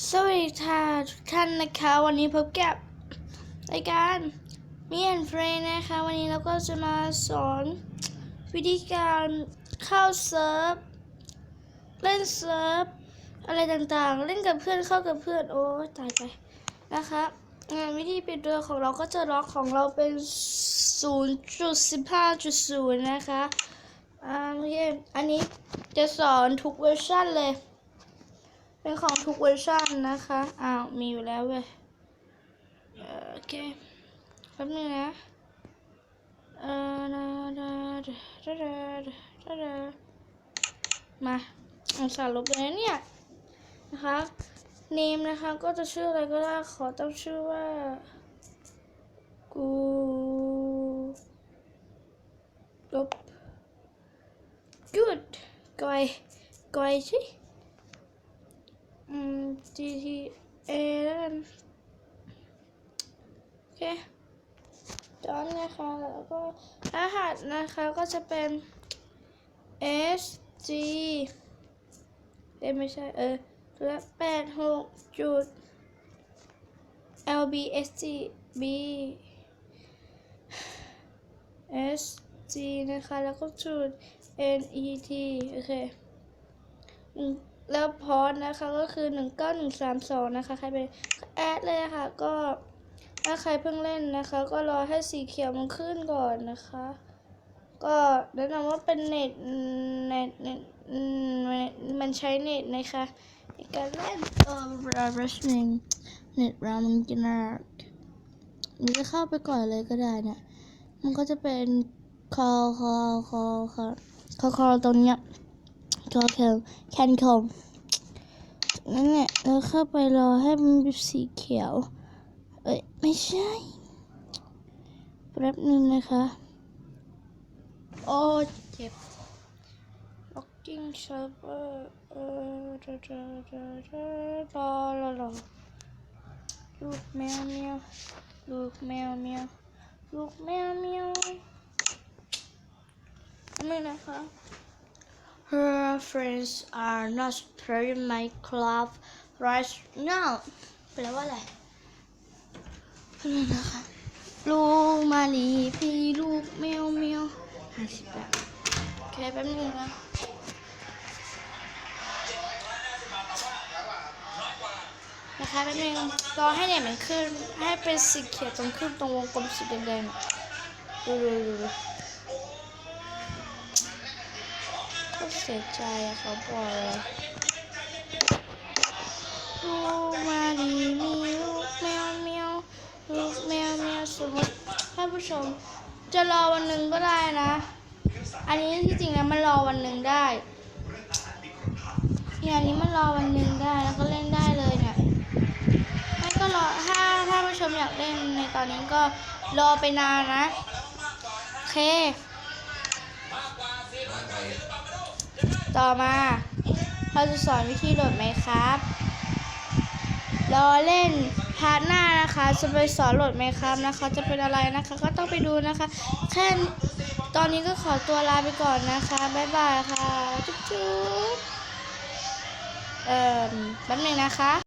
สวัสดีค่ะทุกท่านนะคะ วันนี้พบกับรายการมีแอนเฟรนะคะ วันนี้เราก็จะมาสอนวิธีการเข้าเซิร์ฟเล่นเซิร์ฟอะไรต่างๆ เล่นกับเพื่อนเข้ากับเพื่อนโอ้ตายไปนะคะงานวิธีปิดเรือของเราก็จะล็อกของเราเป็น 0.15.0 นะคะอ่าโอเคอันนี้จะสอนทุกเวอร์ชันเลย เป็นของทุกเวอร์ชันนะคะ อ้าว มีอยู่แล้วเว้ยเออโอเค แป๊บนึงนะเอ่อดาดาดาดาดาดามาเอาสารลบเลยเนี่ย นะคะ เนมนะคะ ก็จะชื่ออะไรก็ได้ ขอตั้งชื่อว่า กูลบ good กอยกอยสิ อืม GTA แล้วกัน โอเคตอนนะคะแล้วก็รหัสนะคะก็จะเป็น S G เอ้ไม่ใช่ เออและแปดหกจุด L B S G B S G นะคะ แล้วก็จุด N E T โอเคอืม แล้วพอสนะคะก็คือ 19132 นะคะ ใครเป็นแอดเลยค่ะ ก็ถ้าใครเพิ่งเล่นนะคะ ก็รอให้สีเขียวมันขึ้นก่อนนะคะ ก็แนะนำว่าเป็นเน็ตเน็ตเน็ตมมันใช้เน็ตนะคะในการเล่นเออราเรสเนงเน็ตเรามันจะน่ามันจะเข้าไปก่อนเลยก็ได้เนี่ย มันก็จะเป็นคอคอคอคอคอคอตรงเนี้ย ก็แคนแคนคอมนั่นแหละแล้วเข้าไปรอให้มันเป็นสีเขียว เอ้ย ไม่ใช่แป๊บนึงนะคะ โอ้เจ็บ locking server เออรอรอรอรอรอรอรอลูกแมวแมวลูกแมวแมวลูกแมวแมวนี่นะคะ Her friends are not playing Minecraft right now แปลว่าอะไรนี่นะคะลูกมาลีพี่ลูกแมวแมวห้าสิบแปดโอเคแป๊บนึงนะนะคะแป๊บนึงรอให้เนี่ยมันขึ้น ให้เป็นสีเขียวตรงขึ้นตรงวงกลมสีแดงๆดูดูดู เสียใจเขาบอกเลยลูกมาดีมีลูกแมวแมวลูกแมวแมวสมมติท่านผู้ชม จะรอวันหนึ่งก็ได้นะ อันนี้ที่จริงแล้วมันรอวันหนึ่งได้เนี่ยอันนี้มันรอวันหนึ่งได้แล้วก็เล่นได้เลยเนี่ยไม่ก็รอถ้าถ้าผู้ชมอยากเล่นในตอนนี้ก็รอไปนานนะโอเค ต่อมาเราจะสอนวิธีโหลดไหมครับรอเล่นพาร์ทหน้านะคะจะไปสอนโหลดไหมครับนะคะ จะเป็นอะไรนะคะ ก็ต้องไปดูนะคะ แค่ตอนนี้ก็ขอตัวลาไปก่อนนะคะ บ๊ายบายค่ะ จุ๊บจุ๊บเอ่อแป๊บหนึงนะคะ